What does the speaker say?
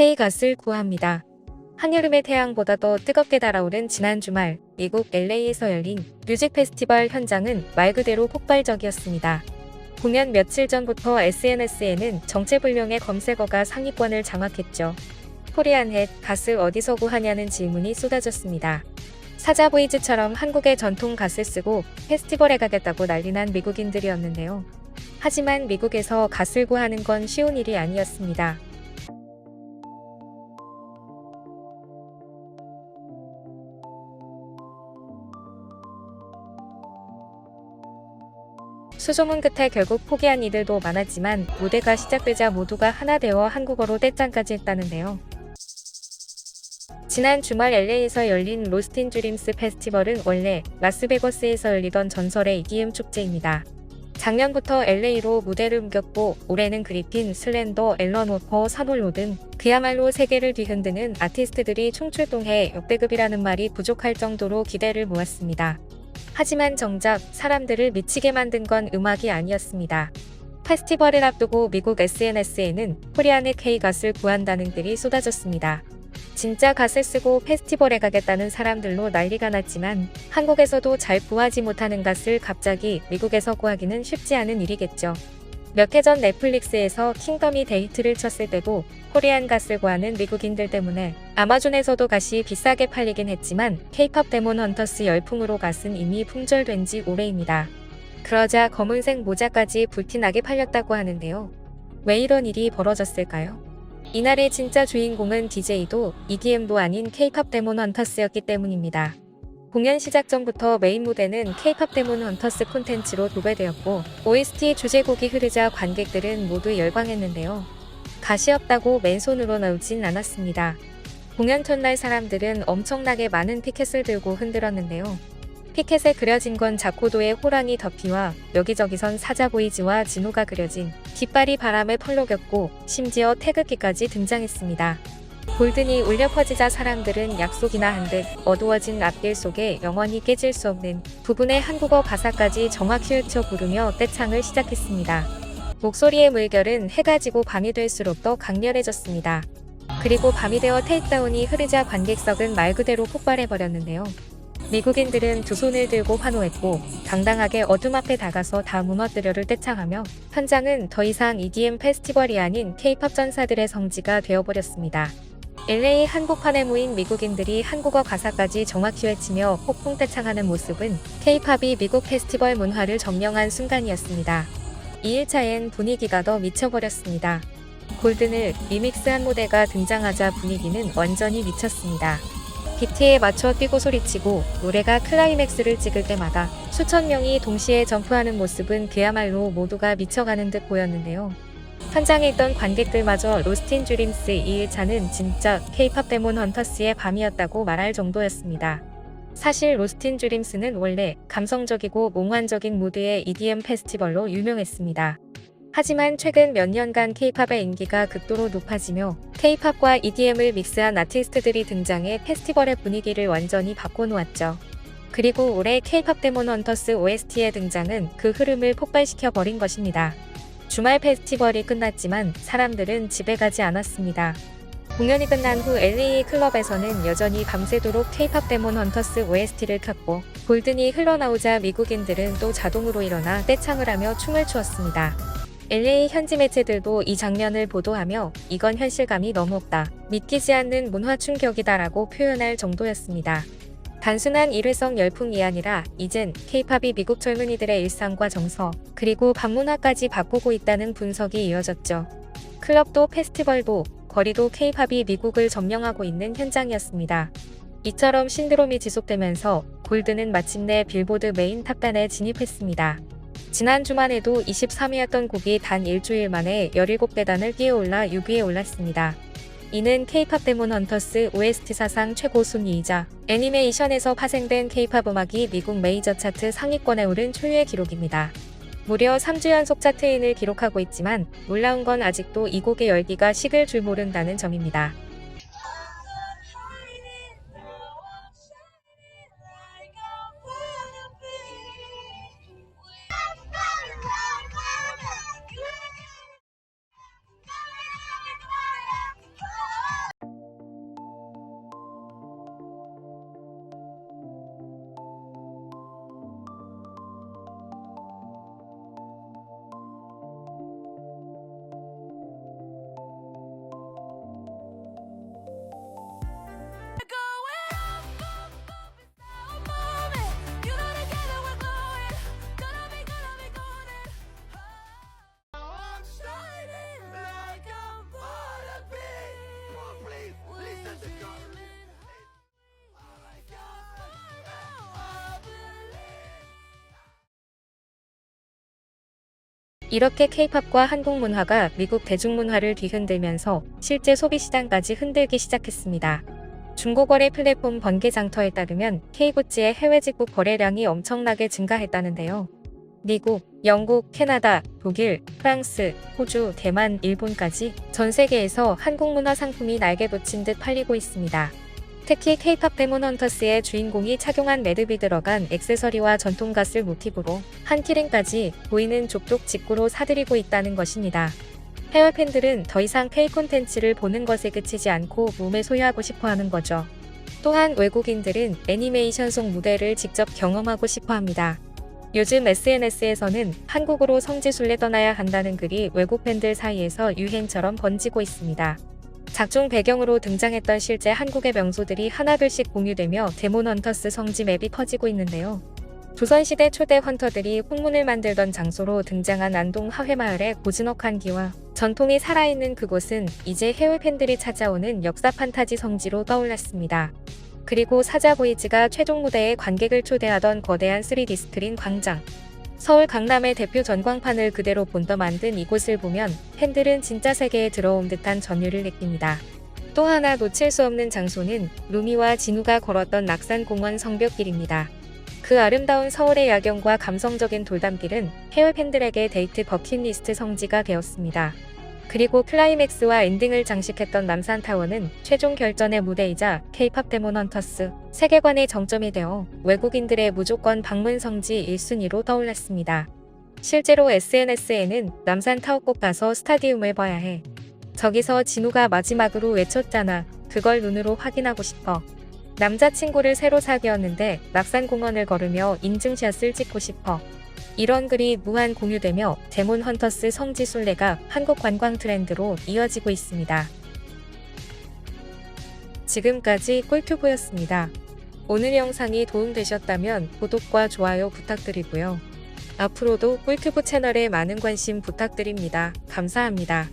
K갓을 구합니다. 한여름의 태양보다 더 뜨겁게 달아오른 지난 주말 미국 LA에서 열린 뮤직 페스티벌 현장은 말 그대로 폭발적이었습니다. 공연 며칠 전부터 SNS에는 정체불명의 검색어가 상위권을 장악했죠. 코리안 햇 갓을 어디서 구하냐는 질문이 쏟아졌습니다. 사자보이즈처럼 한국의 전통 갓을 쓰고 페스티벌에 가겠다고 난리난 미국인들이었는데요. 하지만 미국에서 갓을 구하는 건 쉬운 일이 아니었습니다. 수소문 끝에 결국 포기한 이들도 많았지만 무대가 시작되자 모두가 하나 되어 한국어로 떼짱까지 했다는데요. 지난 주말 LA에서 열린 로스틴 드림스 페스티벌은 원래 라스베거스에서 열리던 전설의 이기음 축제입니다. 작년부터 LA로 무대를 옮겼고 올해는 그리핀, 슬렌더, 앨런 워퍼, 사놀로 등 그야말로 세계를 뒤흔드는 아티스트들이 총출동해 역대급이라는 말이 부족할 정도로 기대를 모았습니다. 하지만 정작 사람들을 미치게 만든 건 음악이 아니었습니다. 페스티벌을 앞두고 미국 SNS에는 코리안의 K갓을 구한다는 글이 쏟아졌습니다. 진짜 갓을 쓰고 페스티벌에 가겠다는 사람들로 난리가 났지만 한국에서도 잘 구하지 못하는 갓을 갑자기 미국에서 구하기는 쉽지 않은 일이겠죠. 몇 해 전 넷플릭스에서 킹덤이 데이트를 쳤을 때도 코리안 갓을 구하는 미국인들 때문에 아마존에서도 갓이 비싸게 팔리긴 했지만 케이팝 데몬 헌터스 열풍으로 갓은 이미 품절된 지 오래입니다. 그러자 검은색 모자까지 불티나게 팔렸다고 하는데요. 왜 이런 일이 벌어졌을까요? 이날의 진짜 주인공은 DJ도 EDM도 아닌 K-팝 데몬 헌터스였기 때문입니다. 공연 시작 전부터 메인 무대는 K-팝 데몬 헌터스 콘텐츠로 도배되었고 OST 주제곡이 흐르자 관객들은 모두 열광했는데요. 가시 없다고 맨손으로 나오진 않았습니다. 공연 전날 사람들은 엄청나게 많은 피켓을 들고 흔들었는데요. 피켓에 그려진 건 자코도의 호랑이 덮이와 여기저기선 사자보이즈와 진호가 그려진 깃발이 바람에 펄럭였고 심지어 태극기까지 등장했습니다. 골든이 울려 퍼지자 사람들은 약속이나 한 듯 어두워진 앞길 속에 영원히 깨질 수 없는 부분의 한국어 가사까지 정확히 읊쳐 부르며 떼창을 시작했습니다. 목소리의 물결은 해가 지고 밤이 될수록 더 강렬해졌습니다. 그리고 밤이 되어 테이크다운이 흐르자 관객석은 말 그대로 폭발해버렸는데요. 미국인들은 두 손을 들고 환호했고 당당하게 어둠 앞에 다가서 다 무너뜨려를 떼창하며 현장은 더 이상 EDM 페스티벌이 아닌 K-팝 전사들의 성지가 되어버렸습니다. LA 한복판에 모인 미국인들이 한국어 가사까지 정확히 외치며 폭풍 떼창하는 모습은 K-팝이 미국 페스티벌 문화를 점령한 순간이었습니다. 2일차엔 분위기가 더 미쳐버렸습니다. 골든을 리믹스한 무대가 등장하자 분위기는 완전히 미쳤습니다. 비트에 맞춰 뛰고 소리치고 노래가 클라이맥스를 찍을 때마다 수천 명이 동시에 점프하는 모습은 그야말로 모두가 미쳐가는 듯 보였는데요. 현장에 있던 관객들마저 로스틴 드림스 2일차는 진짜 K-팝 데몬 헌터스의 밤이었다고 말할 정도였습니다. 사실 로스틴 드림스는 원래 감성적이고 몽환적인 무드의 EDM 페스티벌로 유명했습니다. 하지만 최근 몇 년간 K-팝의 인기가 극도로 높아지며 K-팝과 EDM을 믹스한 아티스트들이 등장해 페스티벌의 분위기를 완전히 바꿔놓았죠. 그리고 올해 K-팝 데몬 헌터스 OST의 등장은 그 흐름을 폭발시켜 버린 것입니다. 주말 페스티벌이 끝났지만 사람들은 집에 가지 않았습니다. 공연이 끝난 후 LA 클럽에서는 여전히 밤새도록 K-팝 데몬 헌터스 OST를 켰고 골든이 흘러나오자 미국인들은 또 자동으로 일어나 떼창을 하며 춤을 추었습니다. LA 현지 매체들도 이 장면을 보도하며 이건 현실감이 너무 없다. 믿기지 않는 문화 충격이다라고 표현할 정도였습니다. 단순한 일회성 열풍이 아니라 이젠 K-팝이 미국 젊은이들의 일상과 정서, 그리고 밤문화까지 바꾸고 있다는 분석이 이어졌죠. 클럽도 페스티벌도 거리도 K-팝이 미국을 점령하고 있는 현장이었습니다. 이처럼 신드롬이 지속되면서 골드는 마침내 빌보드 메인 탑단에 진입했습니다. 지난 주만 해도 23위였던 곡이 단 일주일 만에 17계단을 뛰어올라 6위에 올랐습니다. 이는 K-팝 데몬 헌터스 OST 사상 최고 순위이자 애니메이션에서 파생된 K-팝 음악이 미국 메이저 차트 상위권에 오른 초유의 기록입니다. 무려 3주 연속 차트인을 기록하고 있지만 놀라운 건 아직도 이 곡의 열기가 식을 줄 모른다는 점입니다. 이렇게 케이팝과 한국 문화가 미국 대중문화를 뒤흔들면서 실제 소비시장까지 흔들기 시작했습니다. 중고거래 플랫폼 번개장터에 따르면 K굿즈의 해외 직구 거래량이 엄청나게 증가했다는데요. 미국, 영국, 캐나다, 독일, 프랑스, 호주, 대만, 일본까지 전 세계에서 한국 문화 상품이 날개 붙인 듯 팔리고 있습니다. 특히 K-팝 데몬 헌터스의 주인공이 착용한 매듭이 들어간 액세서리와 전통가슬 모티브로 한 키링까지 보이는 족족 직구로 사들이고 있다는 것입니다. 해외 팬들은 더 이상 K 콘텐츠를 보는 것에 그치지 않고 몸에 소유하고 싶어 하는 거죠. 또한 외국인들은 애니메이션 속 무대를 직접 경험하고 싶어 합니다. 요즘 SNS에서는 한국으로 성지순례 떠나야 한다는 글이 외국 팬들 사이에서 유행처럼 번지고 있습니다. 작중 배경으로 등장했던 실제 한국의 명소들이 하나둘씩 공유되며 데몬 헌터스 성지 맵이 퍼지고 있는데요. 조선시대 초대 헌터들이 홍문을 만들던 장소로 등장한 안동 하회마을의 고즈넉 한 기와 전통이 살아있는 그곳은 이제 해외 팬들이 찾아오는 역사 판타지 성지로 떠올랐습니다. 그리고 사자보이즈가 최종 무대에 관객을 초대하던 거대한 3D 스크린 광장. 서울 강남의 대표 전광판을 그대로 본떠 만든 이곳을 보면 팬들은 진짜 세계에 들어온 듯한 전율을 느낍니다. 또 하나 놓칠 수 없는 장소는 루미와 진우가 걸었던 낙산공원 성벽길입니다. 그 아름다운 서울의 야경과 감성적인 돌담길은 해외 팬들에게 데이트 버킷리스트 성지가 되었습니다. 그리고 클라이맥스와 엔딩을 장식했던 남산타워는 최종 결전의 무대이자 K-팝 데몬 헌터스 세계관의 정점이 되어 외국인들의 무조건 방문 성지 1순위로 떠올랐습니다. 실제로 SNS에는 남산타워 꼭 가서 스타디움을 봐야 해. 저기서 진우가 마지막으로 외쳤잖아. 그걸 눈으로 확인하고 싶어. 남자친구를 새로 사귀었는데 낙산공원을 걸으며 인증샷을 찍고 싶어. 이런 글이 무한 공유되며 데몬 헌터스 성지 순례가 한국 관광 트렌드로 이어지고 있습니다. 지금까지 꿀튜브였습니다. 오늘 영상이 도움되셨다면 구독과 좋아요 부탁드리고요. 앞으로도 꿀튜브 채널에 많은 관심 부탁드립니다. 감사합니다.